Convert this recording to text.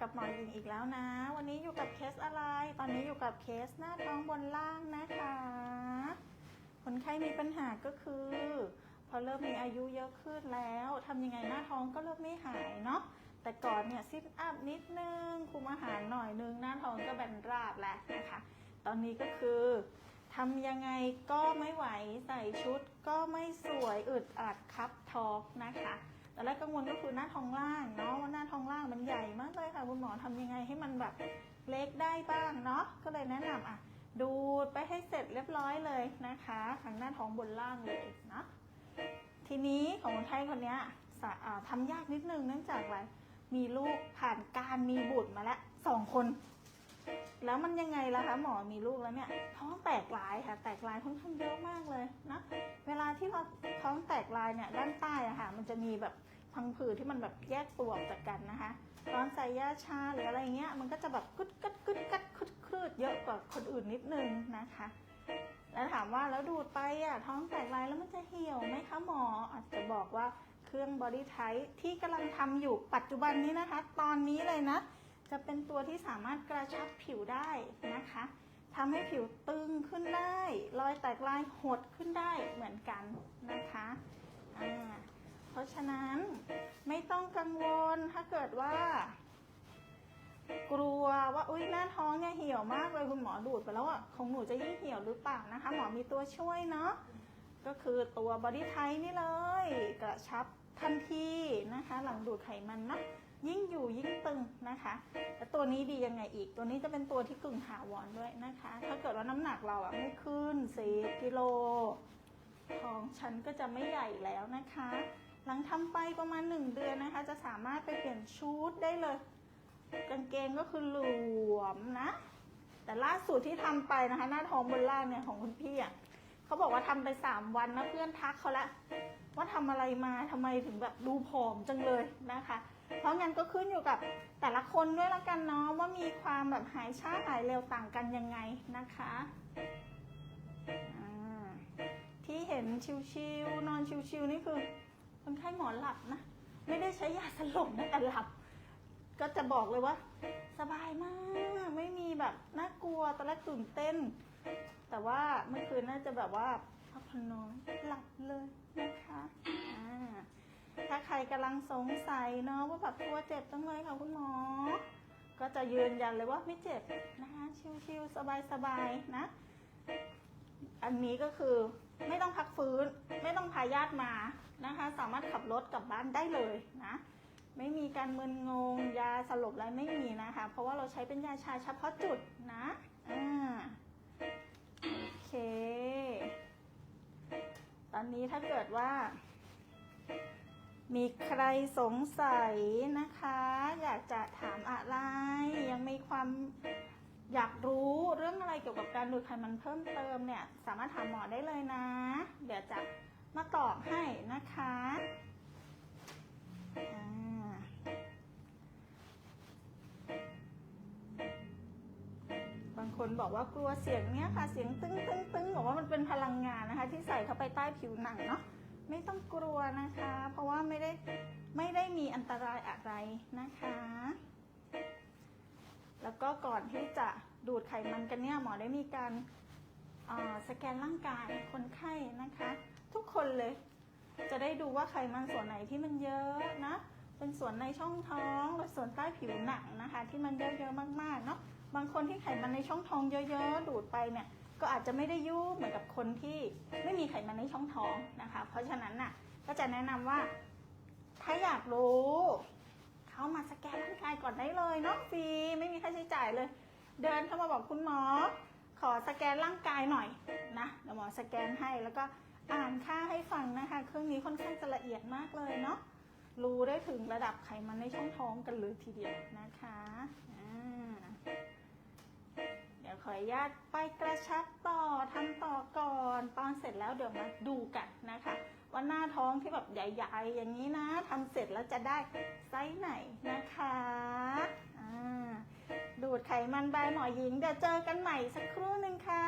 กับหมอหญิงอีกแล้วนะ วันนี้อยู่กับเคสอะไร ตอนนี้อยู่กับเคสหน้าท้องบนล่างนะคะ คนไข้มีปัญหาก็คือ พอเริ่มมีอายุเยอะขึ้นแล้วทำยังไงหน้าท้องก็เริ่มไม่หายเนาะ แต่ก่อนเนี่ยซิทอัพนิดนึง คุมอาหารหน่อยนึง หน้าท้องก็แบนราบแล้วนะคะ ตอนนี้ก็คือทำยังไงก็ไม่ไหว ใส่ชุดก็ไม่สวย อึดอัดครับท้องนะคะ แต่แรกกังวลก็คือหน้าท้องล่างเนาะว่าหน้าท้องล่างมันใหญ่มากเลยค่ะ คุณหมอทำยังไงให้มันแบบเล็กได้บ้างเนาะก็เลยแนะนำอะดูดไปให้เสร็จเรียบร้อยเลยนะคะทั้งหน้าท้องบนล่างเลยนะทีนี้ของคนไข้คนนี้ยสะอ่าทำยากนิดนึงเนื่องจากอะไรมีลูกผ่านการมีบุตรมาแล้วสองคน แล้วมันยังไงล่ะคะหมอมีลูกแล้วเนี่ยท้องแตกลายค่ะ แตกลายค่อนข้างเยอะมากเลยนะ ที่เราท้องแตกลายเนี่ยด้านใต้อะค่ะ มันจะมีแบบพังผืดที่มันแบบแยกตัวออกจากกันนะคะตอนใส่ยาชาหรืออะไรเงี้ย มันก็จะแบบกึดกัดกึดกัดคึดคลืดเยอะกว่าคนอื่นนิดนึงนะคะ แล้วถามว่าแล้วดูดไปอะท้องแตกลายแล้วมันจะเหี่ยวไหมคะหมออาจจะบอกว่าเครื่องบอดี้ไทที่กำลังทำอยู่ปัจจุบันนี้นะคะ ตอนนี้เลยนะ จะเป็นตัวที่สามารถกระชับผิวได้นะคะ ทำให้ผิวตึงขึ้นได้ รอยแตกลายหดขึ้นได้เหมือนกันนะคะอ่าเพราะฉะนั้นไม่ต้องกังวลถ้าเกิดว่า กลัวว่าอุ้ยหน้าท้องเนี่ยเหี่ยวมากเลยคุณหมอดูดไปแล้วอะของหนูจะยิ่งเหี่ยวหรือเปล่านะคะ หมอมีตัวช่วยเนาะก็คือตัวบอดี้ไทนี่เลย กระชับทันทีนะคะ หลังดูดไขมันนะ ยิ่งอยู่ยิ่งตึงนะคะและตัวนี้ดียังไงอีก ตัวนี้จะเป็นตัวที่กึ่งถาวรด้วยนะคะ ถ้าเกิดว่าน้ำหนักเราอะไม่ขึ้นสี่กิโลท้องฉันก็จะไม่ใหญ่แล้วนะคะ หลังทำไปประมาณหนึ่งเดือนนะคะ จะสามารถไปเปลี่ยนชุดได้เลย กางเกงก็คือหลวมนะ แต่ล่าสุดที่ทำไปนะคะ หน้าท้องบนล่างเนี่ยของคุณพี่อะเขาบอกว่าทำไปสามวันนะเพื่อนทักเขาละว่าทำอะไรมาทำไมถึงแบบดูผอมจังเลยนะคะ เพราะงั้นก็ขึ้นอยู่กับแต่ละคนด้วยละกันเนาะว่ามีความแบบหายช้าหายเร็วต่างกันยังไงนะคะที่เห็นชิวๆนอนชิวๆนี่คือคนไข้หมอนหลับนะไม่ได้ใช้ยาสลบนะแต่หลับ ก็จะบอกเลยว่า สบายมาก ไม่มีแบบน่ากลัวตอนแรกตื่นเต้น แต่ว่าเมื่อคืนน่าจะแบบว่าพักผ่อนน้อยหลับเลยนะคะอ่า ถ้าใครกำลังสงสัยเนาะว่าแบบตัวเจ็บจังเลยค่ะคุณหมอ ก็จะยืนยันเลยว่าไม่เจ็บนะคะชิวๆสบายๆนะ อันนี้ก็คือไม่ต้องพักฟื้น ไม่ต้องพาญาติมานะคะ สามารถขับรถกลับบ้านได้เลยนะ ไม่มีการมึนงงยาสลบอะไรไม่มีนะคะ เพราะว่าเราใช้เป็นยาชาเฉพาะจุดนะอ่าโอเค ตอนนี้ถ้าเกิดว่า มีใครสงสัยนะคะ อยากจะถามอะไร ยังมีความอยากรู้เรื่องอะไรเกี่ยวกับการดูดไขมันเพิ่มเติมเนี่ย สามารถถามหมอได้เลยนะ เดี๋ยวจะมาตอบให้นะคะบางคนบอกว่ากลัวเสียงเนี้ยค่ะ เสียงตึ้งตึ้งตึ้งบอกว่ามันเป็นพลังงานนะคะ ที่ใส่เข้าไปใต้ผิวหนังเนาะ ไม่ต้องกลัวนะคะ เพราะว่าไม่ได้ไม่ได้มีอันตรายอะไรนะคะ แล้วก็ก่อนที่จะดูดไขมันกันเนี่ยหมอได้มีการอ่าสแกนร่างกายคนไข้นะคะ ทุกคนเลย จะได้ดูว่าไขมันส่วนไหนที่มันเยอะนะ เป็นส่วนในช่องท้องหรือส่วนใต้ผิวหนังนะคะ ที่มันเยอะๆมากๆเนาะบางคนที่ไขมันในช่องท้องเยอะ ๆ ดูดไปเนี่ย ก็อาจจะไม่ได้ยุ่งเหมือนกับคนที่ไม่มีไขมันในช่องท้องนะคะ เพราะฉะนั้นน่ะก็จะแนะนำว่าถ้าอยากรู้เข้ามาสแกนร่างกายก่อนได้เลยเนาะฟรีไม่มีค่าใช้จ่ายเลย เดินเข้ามาบอกคุณหมอ ขอสแกนร่างกายหน่อยนะเดี๋ยวหมอสแกนให้แล้วก็อ่านค่าให้ฟังนะคะ เครื่องนี้ค่อนข้างจะละเอียดมากเลยเนาะรู้ได้ถึงระดับไขมันในช่องท้องกันเลยทีเดียวนะคะ อ่าเดี๋ยวขออนุญาตไปกระชับต่อทำต่อก่อนตอนเสร็จแล้วเดี๋ยวมาดูกันนะคะว่าหน้าท้องที่แบบใหญ่ๆ อย่างนี้นะทำเสร็จแล้วจะได้ไซส์ไหนนะคะอ่าดูดไขมันบายหมอหญิงเดี๋ยวเจอกันใหม่สักครู่หนึ่งค่ะ